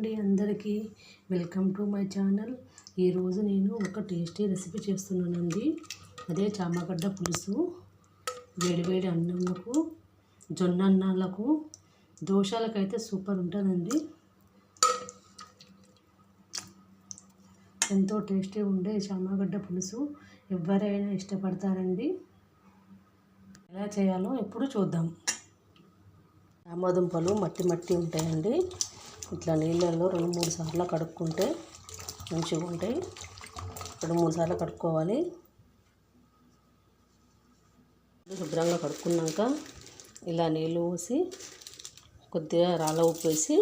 అండి అందరికీ welcome to my channel. ఈరోజు నేను ఒక టేస్టీ రెసిపీ చేస్తున్నానండి. అదే చామగడ్డ పులుసు వేడివేడి అన్నంలకు జొన్న అన్నాలకు దోషాలకైతే సూపర్ ఉంటుందండి. ఎంతో టేస్టీ ఉండే చామగడ్డ పులుసు ఎవరైనా ఇష్టపడతారండి. ఎలా చేయాలో ఎప్పుడు చూద్దాం. ఆమదుంపలు మట్టి మట్టి ఉంటాయండి. ఇట్లా నీళ్ళల్లో రెండు మూడు సార్లు కడుక్కుంటే మంచిగా ఉంటాయి. రెండు మూడు సార్లు కడుక్కోవాలి. శుభ్రంగా కడుక్కున్నాక ఇలా నీళ్ళు పోసి కొద్దిగా రాళ్ళ ఉప్పు వేసి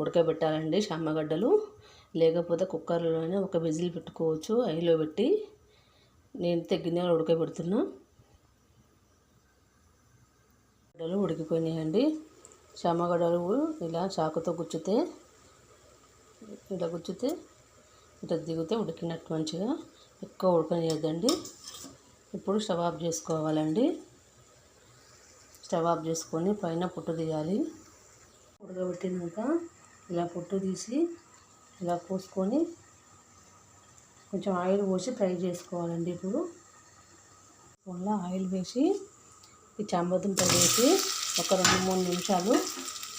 ఉడకబెట్టాలండి చామగడ్డలు లేకపోతే కుక్కర్లోనే ఒక విజిల్ పెట్టుకోవచ్చు ఐలో పెట్టి. నేను తెగ్గిన ఉడకబెడుతున్నా. గడ్డలు ఉడికిపోయినాయండి. చామగడలు ఇలా చాకుతో గుచ్చితే ఇలా గుచ్చితే ఇట్లా దిగితే ఉడికినట్టు మంచిగా. ఎక్కువ ఉడకనియద్దండి. ఇప్పుడు స్టవ్ ఆఫ్ చేసుకోవాలండి. స్టవ్ ఆఫ్ చేసుకొని పైన పుట్టు తీయాలి. ఉడకబెట్టినాక ఇలా పుట్టు తీసి ఇలా పోసుకొని కొంచెం ఆయిల్ పోసి ఫ్రై చేసుకోవాలండి ఇప్పుడు. మళ్ళీ ఆయిల్ వేసి ఈ చాంబదుంప వేసి ఒక రెండు మూడు నిమిషాలు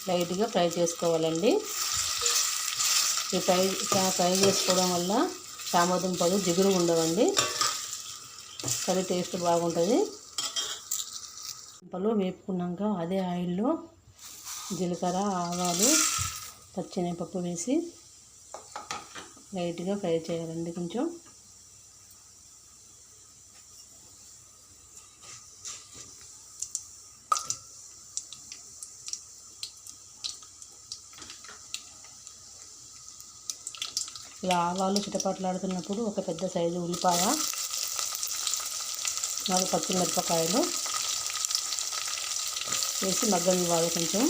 లైట్గా ఫ్రై చేసుకోవాలండి. ఈ ఫ్రై ఫ్రై చేసుకోవడం వల్ల చామదుంపలు జిగురు ఉండవండి కర్రీ టేస్ట్ బాగుంటుంది. దుంపలు వేపుకున్నాక అదే ఆయిల్లో జీలకర్ర ఆవాలు పచ్చినపప్పు వేసి లైట్గా ఫ్రై చేయాలండి కొంచెం. ఇలా ఆవాలు చిటపట్లాడుతున్నప్పుడు ఒక పెద్ద సైజు ఉల్లిపాయ నాలుగు పచ్చిమిరపకాయలు వేసి మగ్గనివ్వాలి కొంచెం.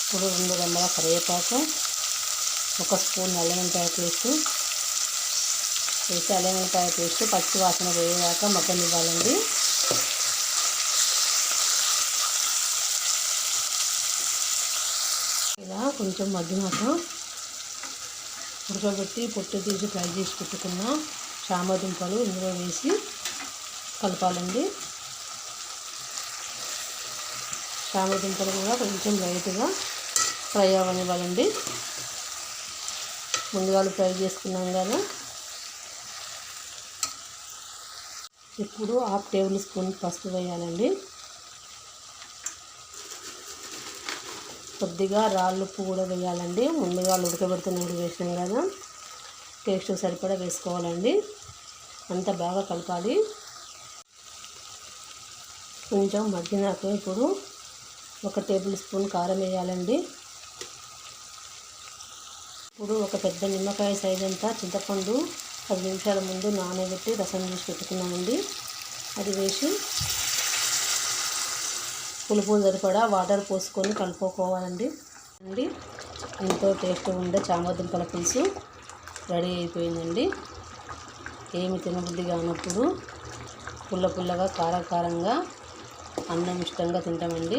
ఇప్పుడు రెండు గంటల కరివేపాకు ఒక స్పూన్ అల్లం పేస్ట్ వేసి అల్లం పేస్ట్ పచ్చి వాసన పోయేదాకా మగ్గనివ్వాలండి. ఇలా కొంచెం మగ్గినాక ఉడకబెట్టి పొట్టు తీసి ఫ్రై చేసి పెట్టుకున్న చామదుంపలు ఇందులో వేసి కలపాలండి. చామదుంపలు కూడా కొంచెం లైట్గా ఫ్రై అవ్వనివ్వాలండి. ముందుగా ఫ్రై చేసుకున్నాం కదా. ఇప్పుడు హాఫ్ టేబుల్ స్పూన్ పసుపు వేయాలండి. కొద్దిగా రాళ్ళు ఉప్పు కూడా వేయాలండి. ముందుగా ఉడకబెడుతున్నప్పుడు వేసినాం కదా. టేస్ట్ సరిపడా వేసుకోవాలండి. అంతా బాగా కలపాలి. కొంచెం మగ్గినాక ఇప్పుడు ఒక టేబుల్ స్పూన్ కారం వేయాలండి. ఇప్పుడు ఒక పెద్ద నిమ్మకాయ సైజ్ అంతా చింతపండు పది నిమిషాల ముందు నానబెట్టి రసం చేసి పెట్టుకున్నామండి. అది వేసి పులుపు సరిపడా వాటర్ పోసుకొని కలుపుకోవాలండి. అండి ఎంతో టేస్ట్ ఉండే చామదుంపల పులుసు రెడీ అయిపోయిందండి. ఏమి తినబుద్ధి కానప్పుడు పుల్ల పుల్లగా కారకారంగా అన్నం ఇష్టంగా తింటామండి.